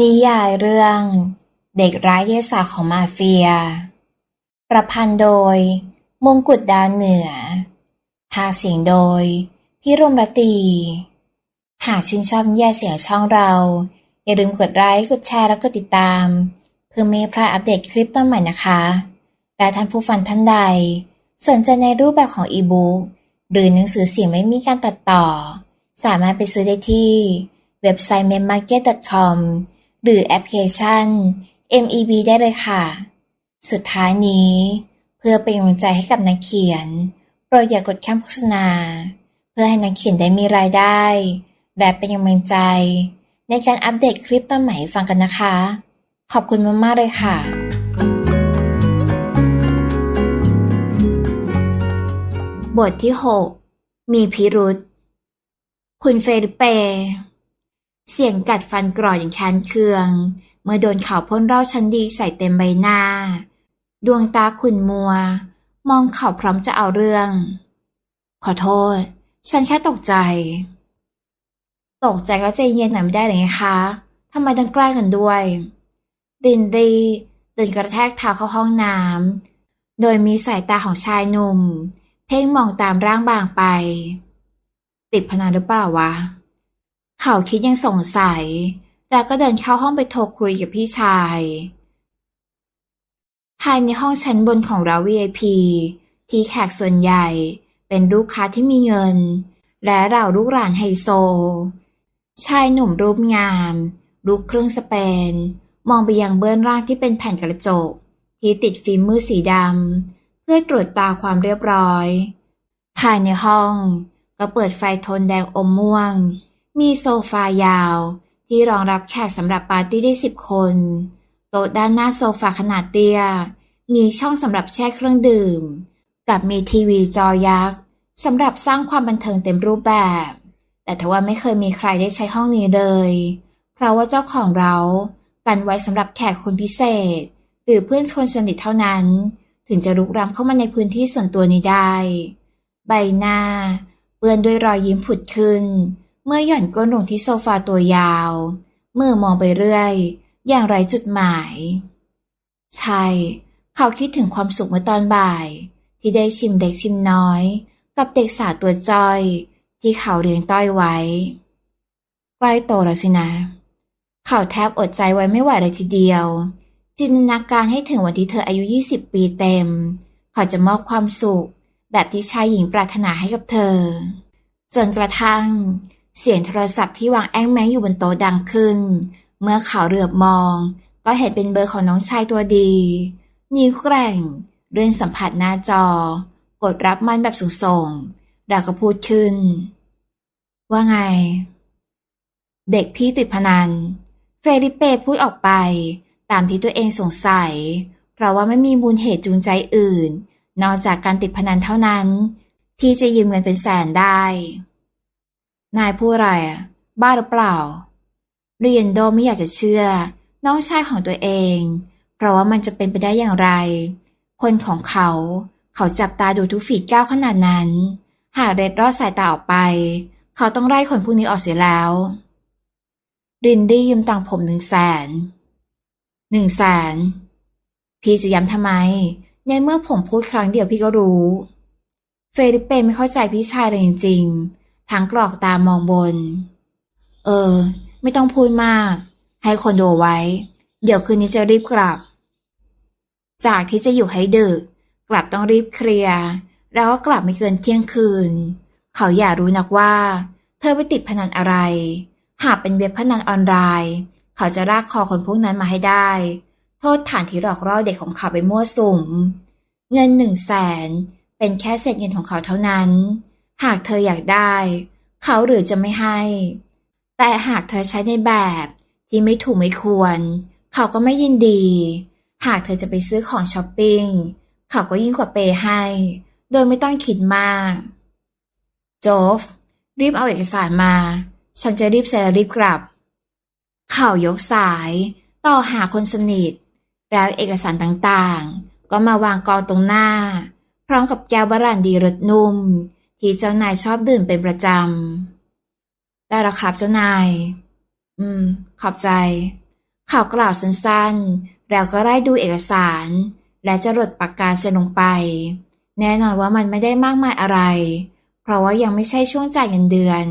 นิยายเรื่อง เด็กร้ายเยสาของมาเฟีย ประพันธ์โดย มงกุฎดาวเหนือพาเสียงโดย พี่รมรตี หากชื่นชอบนิยายเสียงช่องเรา อย่าลืมกดไลค์ กดแชร์ และกดติดตาม เพื่อไม่พลาดอัปเดตคลิปต้นใหม่นะคะ และท่านผู้ฟังท่านใด สนใจในรูปแบบของอีบุ๊กหรือหนังสือเสียงไม่มีการตัดต่อ สามารถไปซื้อได้ที่เว็บไซต์ memmarket.com หรือแอปพลิเคชัน MEB ได้เลยค่ะ สุดท้ายนี้ เพื่อเป็นกำลังใจให้กับนักเขียน โปรดอย่ากดข้ามโฆษณา เพื่อให้นักเขียนได้มีรายได้ และเป็นกำลังใจ ในการอัปเดตคลิปต้นใหม่ฟังกันนะคะ ขอบคุณมากๆเลยค่ะบทที่ 6 มีพิรุษ คุณเฟริเป เสียงกัดฟันกร่อยอย่างแค้นเคือง เมื่อโดนเขาพ่นเหล้าชั้นดีใส่เต็มใบหน้า ดวงตาขุ่นมัว มองเขาพร้อมจะเอาเรื่อง ขอโทษ ฉันแค่ตกใจ ตกใจก็ใจเย็นหน่อยไม่ได้เลยไงคะทำไมต้องใกล้กันด้วยดินดีเดินกระแทกเท้าเข้าห้องน้ำโดยมีสายตาของชายหนุ่ม เพ่งมองตามร่างบางไป ติดพนันหรือเปล่าวะ เขาคิดยังสงสัย แล้วก็เดินเข้าห้องไปโทรคุยกับพี่ชาย ภายในห้องชั้นบนของเรา VIP ที่แขกส่วนใหญ่เป็นลูกค้าที่มีเงิน และเราลูกหลานไฮโซ ชายหนุ่มรูปงาม ลูกครึ่งสเปน มองไปยังเบื้องล่างที่เป็นแผ่นกระจก ที่ติดฟิล์มมือสีดำเพื่อตรวจตาความเรียบร้อย ภายในห้องก็เปิดไฟโทนแดงอมม่วง มีโซฟายาว ที่รองรับแขกสำหรับปาร์ตี้ได้สิบคน โต๊ะด้านหน้าโซฟาขนาดเตี้ย มีช่องสำหรับแช่เครื่องดื่ม กับมีทีวีจอยักษ์สำหรับสร้างความบันเทิงเต็มรูปแบบ แต่ทว่าไม่เคยมีใครได้ใช้ห้องนี้เลย เพราะว่าเจ้าของเรากันไว้สำหรับแขกคนพิเศษ หรือเพื่อนคนสนิทเท่านั้น ถึงจะลุกรำเข้ามาในพื้นที่ส่วนตัวนี้ได้ ใบหน้า เปื้อนด้วยรอยยิ้มผุดขึ้น เมื่อหย่อนก้นลงที่โซฟาตัวยาว มือมองไปเรื่อย อย่างไรจุดหมาย ใช่ เขาคิดถึงความสุขเมื่อตอนบ่าย ที่ได้ชิมเด็กชิมน้อย กับเด็กสาวตัวจ้อย ที่เขาเลี้ยงต้อยไว้ ใกล้โตแล้วสินะ เขาแทบอดใจไว้ไม่ไหวเลยทีเดียว จินตนาการให้ถึงวันที่เธออายุ 20 ปีเต็ม เขาจะมอบความสุข แบบที่ชายหญิงปรารถนาให้กับเธอ จนกระทั่ง เสียงโทรศัพท์ที่วางแอ้งแม้งอยู่บนโต๊ะดังขึ้น เมื่อเขาเหลือบมอง ก็เห็นเป็นเบอร์ของน้องชายตัวดี นิ้วแกร่ง เลื่อนสัมผัสหน้าจอ กดรับมันแบบสูงส่งดาก็พูดขึ้น ว่าไง เด็กพี่ติดพนัน เฟริเป้พูดออกไป ตามที่ตัวเองสงสัย เพราะว่าไม่มีมูลเหตุจูงใจอื่น นอกจากการติดพนันเท่านั้น ที่จะยืมเงินเป็นแสนได้ นายพูดอะไรอะบ้าหรือเปล่าเรียนโดไม่อยากจะเชื่อ น้องชายของตัวเอง เพราะว่ามันจะเป็นไปได้อย่างไร คนของเขา เขาจับตาดูทุกฝีก้าวขนาดนั้น หากเรดรอดสายตาออกไป เขาต้องไล่คนพวกนี้ออกเสียแล้ว รินดี้ยืมตังผมหนึ่งแสนหนึ่งแสนพี่จะย้ำทำไม ในเมื่อผมพูดครั้งเดียวพี่ก็รู้ เฟริเป้ไม่เข้าใจพี่ชายเลยจริงๆ ทั้งกรอกตามองบน เออ ไม่ต้องพูดมาก ให้คนดูไว้ เดี๋ยวคืนนี้จะรีบกลับ จากที่จะอยู่ให้ดึก กลับต้องรีบเคลียร์ แล้วก็กลับไม่เกินเที่ยงคืน เขาอยากรู้นักว่า เธอไปติดพนันอะไร หากเป็นเว็บพนันออนไลน์ เขาจะรากคอคนพวกนั้นมาให้ได้ โทษฐานที่หลอกล่อเด็กของเขาไปมั่วสุม เงินหนึ่งแสนเป็นแค่เศษเงินของเขาเท่านั้น หากเธออยากได้ เขาหรือจะไม่ให้ แต่หากเธอใช้ในแบบที่ไม่ถูกไม่ควร เขาก็ไม่ยินดี หากเธอจะไปซื้อของช้อปปิ้งเขาก็ยิ่งกว่าเปย์ให้ โดยไม่ต้องคิดมาก โจฟ รีบเอาเอกสารมา ฉันจะรีบเซ็นรีบกลับ เขายกสายต่อหาคนสนิท แล้วเอกสารต่างๆ ก็มาวางกองตรงหน้า พร้อมกับแก้วบรันดีรสนุ่ม ที่เจ้านายชอบดื่มเป็นประจำ ได้แล้วครับเจ้านาย อืม ขอบใจ เขากล่าวสั้นๆ แล้วก็ไล่ดูเอกสาร และจะหลดปากกาเซ็นลงไป แน่นอนว่ามันไม่ได้มากมายอะไร เพราะว่ายังไม่ใช่ช่วงจ่ายเงินเดือน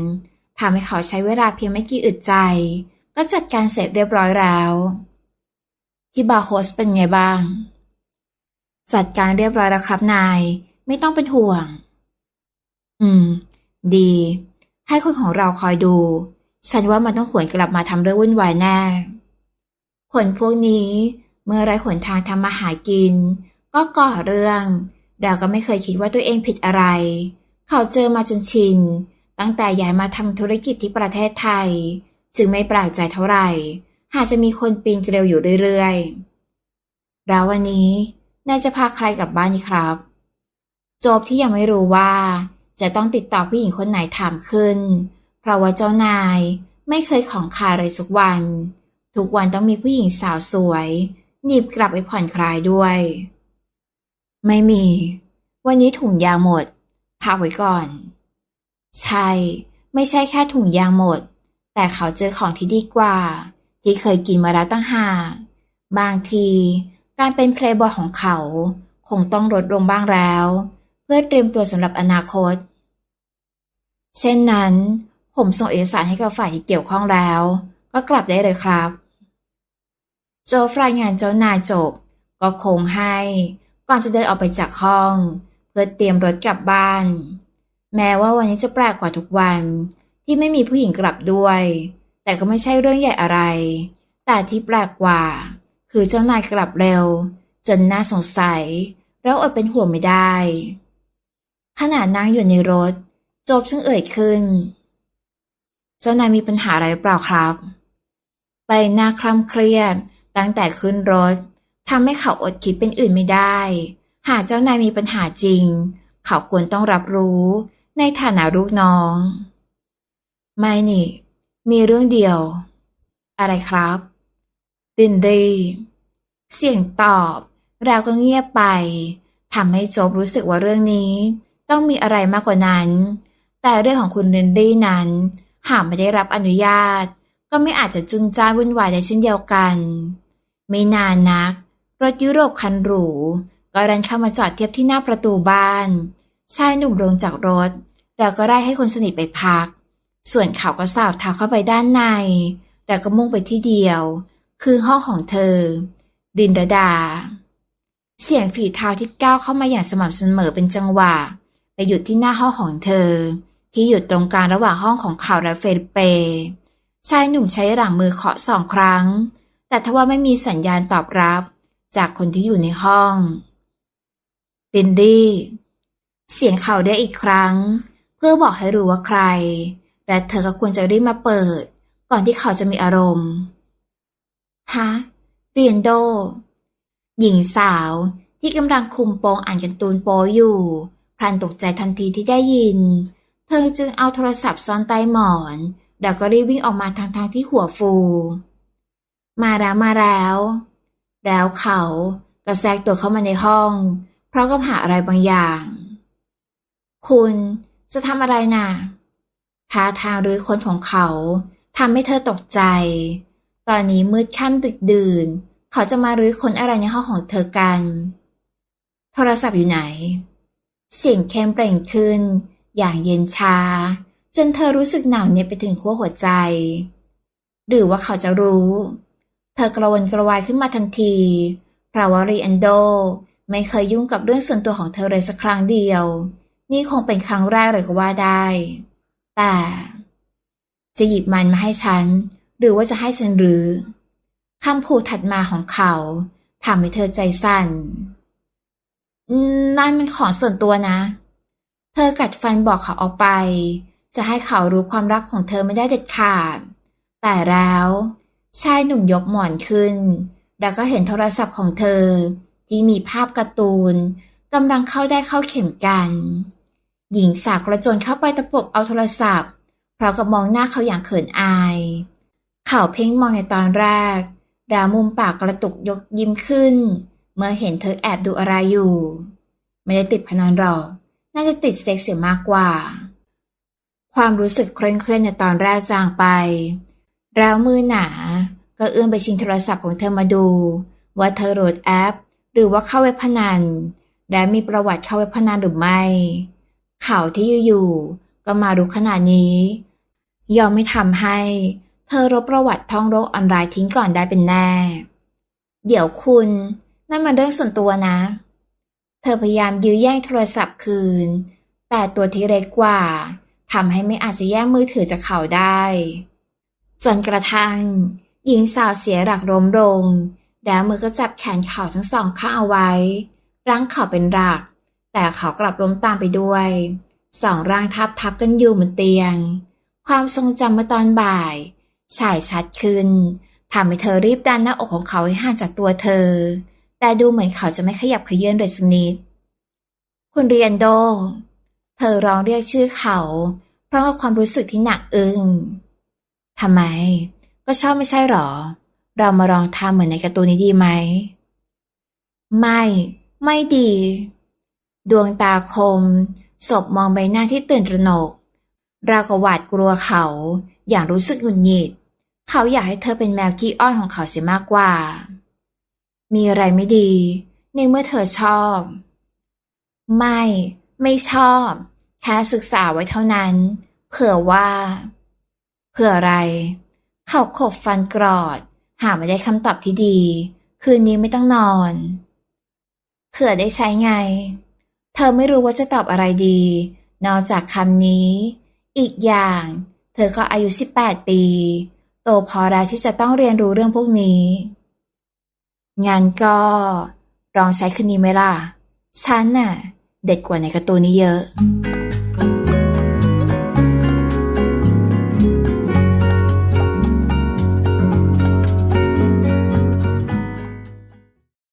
ทำให้เขาใช้เวลาเพียงไม่กี่อึดใจ ก็จัดการเสร็จเรียบร้อยแล้ว ที่บาร์โฮสเป็นไงบ้าง จัดการเรียบร้อยแล้วครับนาย ไม่ต้องเป็นห่วง อืม ดี ให้คนของเราคอยดู ฉันว่ามันต้องหวนกลับมาทำเรื่องวุ่นวายแน่คนพวกนี้เมื่อไรหนทางทำมาหากิน ก็ก่อเรื่องเราก็ไม่เคยคิดว่าตัวเองผิดอะไร เขาเจอมาจนชิน ตั้งแต่ย้ายมาทำธุรกิจที่ประเทศไทย จึงไม่แปลกใจเท่าไหร่ หากจะมีคนปีนเกลียวอยู่เรื่อยๆแล้ววันนี้นายจะพาใครกลับบ้านนี่ครับ โจบที่ยังไม่รู้ว่า จะต้องติดต่อผู้หญิงคนไหนถามขึ้น เพราะว่าเจ้านายไม่เคยของคาเลยสักวัน ทุกวันต้องมีผู้หญิงสาวสวยหนีบกลับไปผ่อนคลายด้วย ไม่มี วันนี้ถุงยางหมดพักไว้ก่อน ใช่ ไม่ใช่แค่ถุงยางหมด แต่เขาเจอของที่ดีกว่า ที่เคยกินมาแล้วตั้งหากบางที การเป็นเพลย์บอยของเขา คงต้องลดลงบ้างแล้ว เพื่อเตรียมตัวสำหรับอนาคต เช่นนั้น ผมส่งเอกสารให้กับฝ่ายที่เกี่ยวข้องแล้ว ก็กลับได้เลยครับ โจฟรายงานเจ้านายจบ ก็คงให้ ก่อนจะเดินออกไปจากห้อง เพื่อเตรียมรถกลับบ้าน แม้ว่าวันนี้จะแปลกกว่าทุกวัน ที่ไม่มีผู้หญิงกลับด้วย แต่ก็ไม่ใช่เรื่องใหญ่อะไร แต่ที่แปลกกว่า คือเจ้านายกลับเร็ว จนน่าสงสัยแล้วอดเป็นห่วงไม่ได้ ขณะนั่งอยู่ในรถ โจบซึ่งเอ่ยขึ้น เจ้านายมีปัญหาอะไรหรือเปล่าครับไปหน้าคล่ำเครียดตั้งแต่ขึ้นรถทำให้เขาอดคิดเป็นอื่นไม่ได้ หากเจ้านายมีปัญหาจริง เขาควรต้องรับรู้ในฐานะลูกน้อง ไม่นี่ มีเรื่องเดียว อะไรครับดินดีเสียงตอบแล้วก็เงียบไปทำให้โจบรู้สึกว่าเรื่องนี้ ต้องมีอะไรมากกว่านั้น แต่เรื่องของคุณดินดี้นั้น หากไม่ได้รับอนุญาต ก็ไม่อาจจะจุนจ้านวุ่นวายได้เช่นเดียวกัน ไม่นานนัก รถยุโรปคันหรู ก็รันเข้ามาจอดเทียบที่หน้าประตูบ้าน ชายหนุ่มลงจากรถ แล้วก็ได้ให้คนสนิทไปพัก ส่วนเขาก็สาวเท้าเข้าไปด้านใน แล้วก็มุ่งไปที่เดียว คือห้องของเธอ ดินดาดาเสียงฝีเท้าที่ก้าวเข้ามาอย่างสม่ำเสมอเป็นจังหวะ ไปหยุดที่หน้าห้องของเธอ ที่หยุดตรงกลางระหว่างห้องของเขาและเฟลิเป ชายหนุ่มใช้หลังมือเคาะสองครั้ง แต่ทว่าไม่มีสัญญาณตอบรับ จากคนที่อยู่ในห้องดินดี้เสียงเขาได้อีกครั้ง เพื่อบอกให้รู้ว่าใคร และเธอก็ควรจะรีบมาเปิด ก่อนที่เขาจะมีอารมณ์ฮะเรียนโด หญิงสาวที่กำลังคุมโปงอ่านการ์ตูนโปอยู่ พลันตกใจทันทีที่ได้ยิน เธอจึงเอาโทรศัพท์ซ่อนใต้หมอนแล้วก็รีบวิ่งออกมาทางทางที่หัวฟู มาแล้วมาแล้ว แล้วเขาก็แทรกตัวเข้ามาในห้อง เพราะกับหาอะไรบางอย่าง คุณจะทำอะไรน่ะท่าทางหรือคนของเขาทำให้เธอตกใจ ตอนนี้มืดค่ำดึกดื่น เขาจะมารื้อค้นอะไรในห้องของเธอกัน โทรศัพท์อยู่ไหน เสียงเข้มเปล่งขึ้น อย่างเย็นชา จนเธอรู้สึกหนาวเน็บไปถึงขั้วหัวใจ หรือว่าเขาจะรู้ เธอกระวนกระวายขึ้นมาทันทีเพราะว่ารีแอนโด ไม่เคยยุ่งกับเรื่องส่วนตัวของเธอเลยสักครั้งเดียว นี่คงเป็นครั้งแรกเลยก็ว่าได้ แต่ จะหยิบมันมาให้ฉัน หรือว่าจะให้ฉันหรือคำพูดถัดมาของเขาทำให้เธอใจสั่น นั่นเป็นของส่วนตัวนะ เธอกัดฟันบอกเขาออกไป จะให้เขารู้ความรักของเธอไม่ได้เด็ดขาด แต่แล้วชายหนุ่มยกหมอนขึ้น แล้วก็เห็นโทรศัพท์ของเธอ ที่มีภาพการ์ตูนกำลังเข้าได้เข้าเข็มกัน หญิงสาวกระโจนเข้าไปตะปบเอาโทรศัพท์พร้อมกับมองหน้าเขาอย่างเขินอาย เขาเพ่งมองในตอนแรกดามุมปากกระตุกยกยิ้มขึ้น เมื่อเห็นเธอแอบดูอะไรอยู่ ไม่ได้ติดพนันหรอก น่าจะติดเซ็กซ์เสียมากกว่า ความรู้สึกเคร่งเครียดในตอนแรกจางไป แล้วมือหนา ก็เอื้อมไปชิงโทรศัพท์ของเธอมาดู ว่าเธอโหลดแอป หรือว่าเข้าเว็บพนัน และมีประวัติเข้าเว็บพนันหรือไม่ ข่าวที่อยู่ๆก็มารู้ขนาดนี้ ยอมไม่ทำให้ เธอลบประวัติท่องโลกออนไลน์ทิ้งก่อนได้เป็นแน่ เดี๋ยวคุณ นั่นมันเรื่องส่วนตัวนะ เธอพยายามยื้อแย่งโทรศัพท์คืน แต่ตัวที่เล็กกว่าทำให้ไม่อาจจะแย่งมือถือจากเขาได้ จนกระทั่งหญิงสาวเสียหลักล้มลง แล้วมือก็จับแขนเขาทั้งสองข้างเอาไว้ ร่างเขาเป็นหลัก แต่เขากลับล้มตามไปด้วย สองร่างทับทับกันอยู่บนเตียง ความทรงจำเมื่อตอนบ่ายฉายชัดขึ้นทำให้เธอรีบดันหน้าอกของเขาให้ห่างจากตัวเธอ แต่ดูเหมือนเขาจะไม่ขยับเขยื้อนเลยสักนิดคุณเรียนโด เธอร้องเรียกชื่อเขา เพราะความรู้สึกที่หนักอึ้งทำไม ก็ชอบไม่ใช่หรอ เรามาลองทำเหมือนในการ์ตูนนี้ดีไหม ไม่ ไม่ดี ดวงตาคม ศพมองใบหน้าที่ตื่นระหนกรากับหวาดกลัวเขา อย่างรู้สึกหงุดหงิด เขาอยากให้เธอเป็นแมวขี้อ้อนของเขาเสียมากกว่า มีอะไรไม่ดี ในเมื่อเธอชอบ ไม่ ไม่ชอบ แค่ศึกษาไว้เท่านั้น เผื่อว่า เผื่ออะไร เขาขบฟันกรอด หาไม่ได้คำตอบที่ดี คืนนี้ไม่ต้องนอน เผื่อได้ใช้ไง เธอไม่รู้ว่าจะตอบอะไรดี นอกจากคำนี้ อีกอย่าง เธอก็อายุ 18 ปี โตพอแล้วที่จะต้องเรียนรู้เรื่องพวกนี้ งั้นก็ลองใช้คืนนี้ไหมล่ะ ฉันน่ะ เด็ดกว่าในการ์ตูนนี้เยอะ